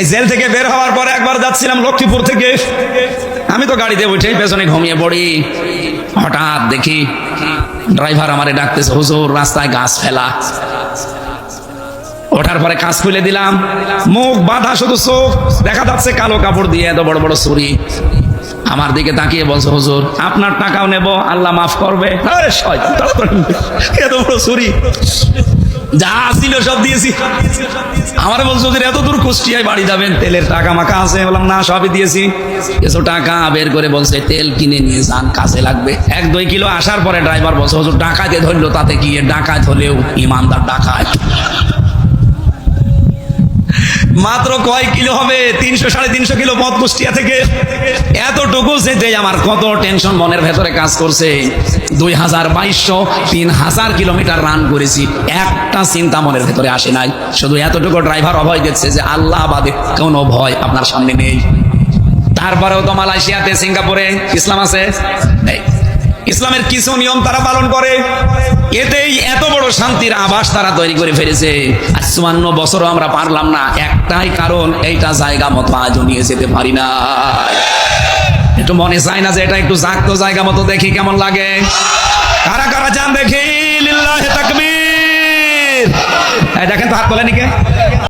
এই জেল থেকে বের হওয়ার পরে একবার যাচ্ছিলাম লক্ষ্মীপুর থেকে। আমি তো গাড়িতে উঠেই পেছনে ঘুমিয়ে পড়ি। হঠাৎ দেখি ড্রাইভার আমারে ডাকতেছে, হুজুর, রাস্তায় গাছ ফেলা। ওঠার পরে কাজ খুলে দিলাম। মুখ বাঁধা শুধু চোখ, দেখা যাচ্ছে কালো কাপড় দিয়ে এত বড় বড় ছুরি। আমার দিকে তাকিয়ে বলছে, হুজুর, আপনার টাকাও নেব, আল্লাহ মাফ করবে। যা ছিল সব দিয়েছি। আমার বলছো যে এত দূর কুষ্টিয়ায় বাড়ি যাবেন, তেলের টাকা মাখা আছে। বললাম, না, সবই দিয়েছি। কিছু টাকা বের করে বলছে, তেল কিনে নিয়ে যান, কাজে লাগবে। এক দুই কিলো আসার পরে ড্রাইভার বলছে, হুজুর, ডাকাতে ধরলো তাতে কি ডাকাত হলেও ইমানদার ডাকাত। মাত্র কয় কিলো হবে? তিনশো, সাড়ে তিনশো কিলো পথ কুষ্টিয়া থেকে। এতটুকু যেতে আমার কত টেনশন মনের ভেতরে কাজ করছে। দুই হাজার বাইশশো, তিন হাজার কিলোমিটার রান করেছি। একটা চিন্তা মনের ভেতরে আসে নাই। শুধু এতটুকু ড্রাইভার অভয় দিচ্ছে যে আল্লাহ বাদে কোনো ভয় আপনার সামনে নেই। তারপরেও তো মালয়েশিয়াতে, সিঙ্গাপুরে, ইসলাম আছে? ইসলামের কিছু নিয়ম তারা পালন করে। এতেই এত বড় শান্তির আবাস তারা তৈরি করে ফেলেছে। আর চুয়ান্ন বছরও আমরা পারলাম না। একটাই কারণ, এইটা জায়গা মতো আজও নিয়ে যেতে পারি না। একটু মনে চায় না যে এটা একটু জাগতো জায়গা মতো দেখি কেমন লাগে। কারা কারা যান দেখি, লিল্লাহে তাকবীর। দেখেন তো হাত বলেনি কে